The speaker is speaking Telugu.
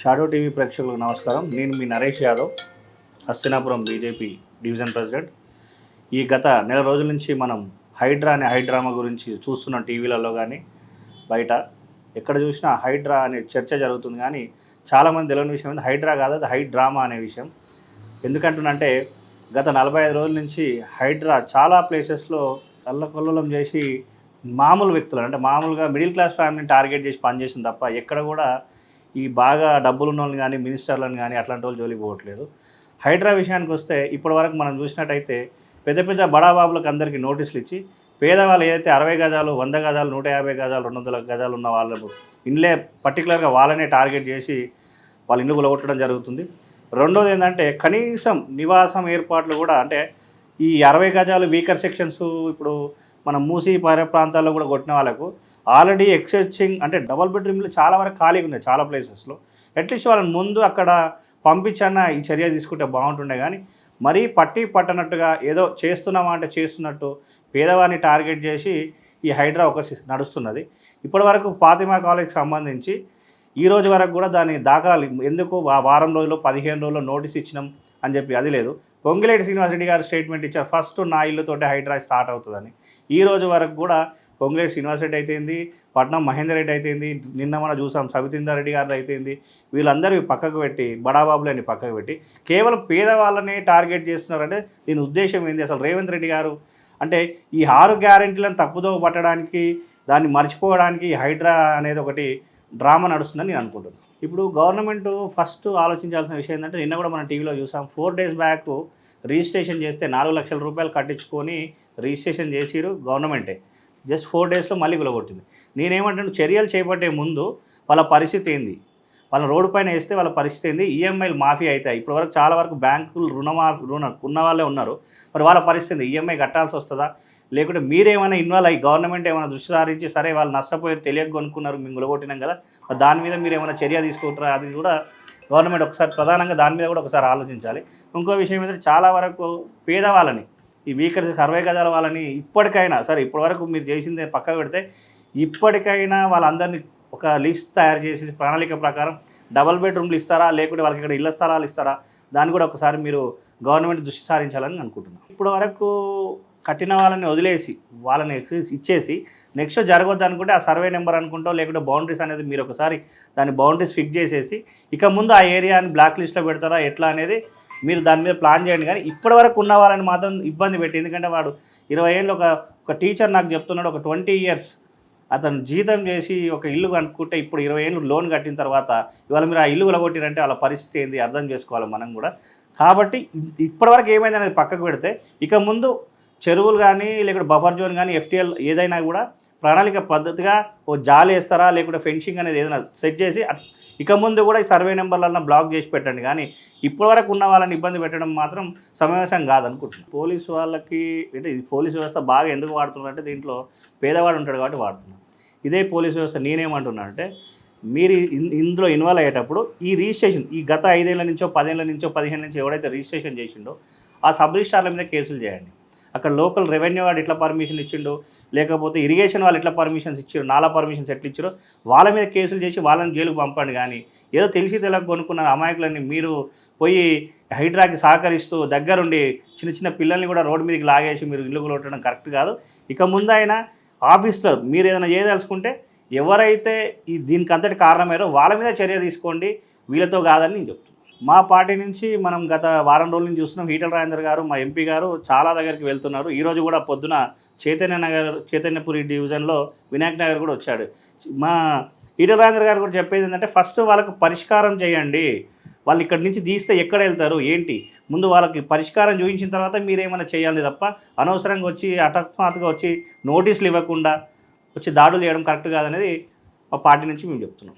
షాడో టీవీ ప్రేక్షకులకు నమస్కారం. నేను మీ Naresh Yadav Hastinapuram BJP division president. ఈ గత నెల రోజుల నుంచి మనం హైడ్రా అనే హైడ్రామా గురించి చూస్తున్నాం టీవీలలో కానీ బయట. ఎక్కడ చూసినా హైడ్రా అనే చర్చ జరుగుతుంది కానీ చాలామంది తెలియని విషయం ఏంది? హైడ్రా కాదు అది హైడ్రామా అనే విషయం. ఎందుకంటున్నంటే గత నలభై ఐదు రోజుల నుంచి హైడ్రా చాలా ప్లేసెస్లో అల్లకొల్లం చేసి మామూలు వ్యక్తులు అంటే మామూలుగా మిడిల్ క్లాస్ ఫ్యామిలీని టార్గెట్ చేసి పనిచేసింది తప్ప ఎక్కడ కూడా ఈ బాగా డబ్బులు ఉన్న వాళ్ళని కానీ మినిస్టర్లను కానీ అట్లాంటి వాళ్ళు జోలికి పోవట్లేదు. హైడ్రా విషయానికి వస్తే ఇప్పటి వరకు మనం చూసినట్టయితే పెద్ద పెద్ద బడాబాబులకు అందరికీ నోటీసులు ఇచ్చి పేదవాళ్ళు ఏదైతే అరవై గజాలు వంద గజాలు నూట యాభై గజాలు రెండు వందల గజాలు ఉన్న వాళ్ళకు ఇండ్లే పర్టికులర్గా వాళ్ళనే టార్గెట్ చేసి వాళ్ళ ఇల్లు కొట్టడం జరుగుతుంది. రెండోది ఏంటంటే కనీసం నివాసం ఏర్పాట్లు కూడా అంటే ఈ అరవై గజాలు వీకర్ సెక్షన్స్ ఇప్పుడు మనం మూసి పర ప్రాంతాల్లో కూడా కొట్టిన వాళ్ళకు ఆల్రెడీ ఎక్సెచింగ్ అంటే డబల్ బెడ్రూమ్లు చాలా వరకు ఖాళీగా ఉన్నాయి చాలా ప్లేసెస్లో. అట్లీస్ట్ వాళ్ళని ముందు అక్కడ పంపించన్న ఈ చర్య తీసుకుంటే బాగుంటుండే కానీ మరీ పట్టి పట్టనట్టుగా ఏదో చేస్తున్నామా అంటే చేస్తున్నట్టు పేదవారిని టార్గెట్ చేసి ఈ హైడ్రా ఒక నడుస్తున్నది. ఇప్పటి వరకు ఫాతిమా కాలేజ్కి సంబంధించి ఈ రోజు వరకు కూడా దాని దాఖలాలు ఎందుకు వారం రోజులు పదిహేను రోజులు నోటీస్ ఇచ్చినాం అని చెప్పి అది లేదు. పొంగిలేటి శ్రీనివాసరెడ్డి గారు స్టేట్మెంట్ ఇచ్చారు ఫస్ట్ నా ఇల్లుతోటే హైడ్రా స్టార్ట్ అవుతుందని. ఈ రోజు వరకు కూడా పొంగులేటి శ్రీనివాస్ రెడ్డి అయితేంది పట్నం మహేందర్ రెడ్డి అయితేంది నిన్న మనం చూసాం సబితేందర్ రెడ్డి గారిది అయితేంది వీళ్ళందరూ పక్కకు పెట్టి బడాబాబులని పక్కకు పెట్టి కేవలం పేదవాళ్ళని టార్గెట్ చేస్తున్నారంటే దీని ఉద్దేశం ఏంది? అసలు రేవంత్ రెడ్డి గారు అంటే ఈ ఆరు గ్యారెంటీలను తప్పుదో పట్టడానికి దాన్ని మర్చిపోవడానికి హైడ్రా అనేది ఒకటి డ్రామా నడుస్తుందని నేను అనుకుంటున్నాను. ఇప్పుడు గవర్నమెంట్ ఫస్ట్ ఆలోచించాల్సిన విషయం ఏంటంటే నిన్న కూడా మనం టీవీలో చూసాం ఫోర్ డేస్ బ్యాక్ రిజిస్ట్రేషన్ చేస్తే నాలుగు లక్షల రూపాయలు కట్టించుకొని రిజిస్ట్రేషన్ చేసిరు గవర్నమెంటే. జస్ట్ ఫోర్ డేస్లో మళ్ళీ విలగొట్టింది. నేనేమంటాను చర్యలు చేపట్టే ముందు వాళ్ళ పరిస్థితి ఏంది? వాళ్ళ రోడ్డు పైన వేస్తే వాళ్ళ పరిస్థితి ఏంది? ఈఎంఐలు మాఫీ అవుతాయి. ఇప్పటివరకు చాలా వరకు బ్యాంకులు రుణమాఫీ రుణ ఉన్న వాళ్ళే ఉన్నారు. మరి వాళ్ళ పరిస్థితి ఏంది? ఈఎంఐ కట్టాల్సి వస్తుందా? లేకుంటే మీరేమైనా ఇన్వాల్వ్ అయ్యి గవర్నమెంట్ ఏమైనా దృష్టి సారించి సరే వాళ్ళు నష్టపోయారు తెలియక కొనుక్కున్నారు మేము గులగొట్టినాం కదా మరి దాని మీద మీరు ఏమైనా చర్య తీసుకుంటారా? అది కూడా గవర్నమెంట్ ఒకసారి ప్రధానంగా దాని మీద కూడా ఒకసారి ఆలోచించాలి. ఇంకో విషయం ఏంటంటే చాలా వరకు పేదవాళ్ళని ఈ వీకర్స్ సర్వే గజాల వాళ్ళని ఇప్పటికైనా సరే ఇప్పటి వరకు మీరు చేసింది పక్కకు పెడితే ఇప్పటికైనా వాళ్ళందరినీ ఒక లిస్ట్ తయారు చేసి ప్రణాళిక ప్రకారం డబల్ బెడ్రూమ్లు ఇస్తారా లేకుంటే వాళ్ళకి ఇక్కడ ఇళ్ళ స్థలాలు ఇస్తారా దాన్ని కూడా ఒకసారి మీరు గవర్నమెంట్ దృష్టి సారించాలని అనుకుంటున్నాను. ఇప్పటి వరకు కట్టిన వాళ్ళని వదిలేసి వాళ్ళని ఇచ్చేసి నెక్స్ట్ జరగొద్దు అనుకుంటే ఆ సర్వే నెంబర్ అనుకుంటాం లేకుంటే బౌండరీస్ అనేది మీరు ఒకసారి దాని బౌండరీస్ ఫిక్స్ చేసేసి ఇక ముందు ఆ ఏరియాని బ్లాక్ లిస్ట్లో పెడతారా ఎట్లా అనేది మీరు దాని మీద ప్లాన్ చేయండి. కానీ ఇప్పటి వరకు ఉన్న వాళ్ళని మాత్రం ఇబ్బంది పెట్టి ఎందుకంటే వాడు ఇరవై ఏళ్ళు ఒక ఒక టీచర్ నాకు చెప్తున్నాడు. ఒక ట్వంటీ ఇయర్స్ అతను జీతం చేసి ఒక ఇల్లు కనుక్కుంటే ఇప్పుడు ఇరవై ఏళ్ళు లోన్ కట్టిన తర్వాత ఇవాళ మీరు ఆ ఇల్లు కొలగొట్టిరంటే వాళ్ళ పరిస్థితి ఏంది? అర్థం చేసుకోవాలి మనం కూడా. కాబట్టి ఇప్పటివరకు ఏమైంది అనేది పక్కకు పెడితే ఇక ముందు చెరువులు కానీ లేకుంటే బఫర్ జోన్ కానీ ఎఫ్టీఎల్ ఏదైనా కూడా ప్రణాళిక పద్ధతిగా ఓ జాలి వేస్తారా లేకుంటే ఫెన్సింగ్ అనేది ఏదైనా సెట్ చేసి ఇక ముందు కూడా ఈ సర్వే నెంబర్లన్నా బ్లాక్ చేసి పెట్టండి. కానీ ఇప్పటివరకు ఉన్న వాళ్ళని ఇబ్బంది పెట్టడం మాత్రం సమావేశం కాదనుకుంటున్నాను. పోలీసు వాళ్ళకి అంటే ఇది పోలీసు వ్యవస్థ బాగా ఎందుకు వాడుతున్నారంటే దీంట్లో పేదవాడు ఉంటాడు కాబట్టి వాడుతున్నాను ఇదే పోలీసు వ్యవస్థ నేనేమంటున్నా అంటే మీరు ఇందులో ఇన్వాల్వ్ అయ్యేటప్పుడు ఈ రిజిస్ట్రేషన్ ఈ గత ఐదేళ్ళ నుంచో పదేళ్ళ నుంచో పదిహేను నుంచి ఎవడైతే రిజిస్ట్రేషన్ చేసిండో ఆ సబ్ రిజిస్టార్ల మీద కేసులు చేయండి. అక్కడ లోకల్ రెవెన్యూ వాడు ఎట్లా పర్మిషన్ ఇచ్చిండు? లేకపోతే ఇరిగేషన్ వాళ్ళు ఎట్లా పర్మిషన్స్ ఇచ్చారు? నాలా పర్మిషన్స్ ఎట్లా ఇచ్చారో? వాళ్ళ మీద కేసులు చేసి వాళ్ళని జైలుకు పంపండి కానీ ఏదో తెలిసి తెలియక కొనుక్కున్న అమాయకులని మీరు పోయి హైడ్రాకి సహకరిస్తూ దగ్గరుండి చిన్న చిన్న పిల్లల్ని కూడా రోడ్డు మీదకి లాగేసి మీరు ఇల్లు కొట్టడం కరెక్ట్ కాదు. ఇక ముందైనా ఆఫీస్లో మీరు ఏదైనా చేయదలుచుకుంటే ఎవరైతే ఈ దీనికి అంతటి కారణమయ్యారో వాళ్ళ మీద చర్య తీసుకోండి. వీళ్ళతో కాదని నేను చెప్తున్నాను మా పార్టీ నుంచి మనం గత వారం రోజుల నుంచి చూస్తున్నాం. ఈటల రాజేందర్ గారు మా ఎంపీ గారు చాలా దగ్గరికి వెళ్తున్నారు. ఈరోజు కూడా పొద్దున చైతన్య నగర్ చైతన్యపురి డివిజన్లో వినాయక్ నగర్ కూడా వచ్చాడు. మా ఈటల రాజేందర్ గారు కూడా చెప్పేది ఏంటంటే ఫస్ట్ వాళ్ళకు పరిష్కారం చేయండి. వాళ్ళు ఇక్కడి నుంచి తీస్తే ఎక్కడ వెళ్తారు? ఏంటి? ముందు వాళ్ళకి పరిష్కారం చూపించిన తర్వాత మీరేమైనా చేయాలి తప్ప అనవసరంగా వచ్చి అకస్మాత్తుగా వచ్చి నోటీసులు ఇవ్వకుండా వచ్చి దాడులు చేయడం కరెక్ట్ కాదనేది మా పార్టీ నుంచి మేము చెప్తున్నాం.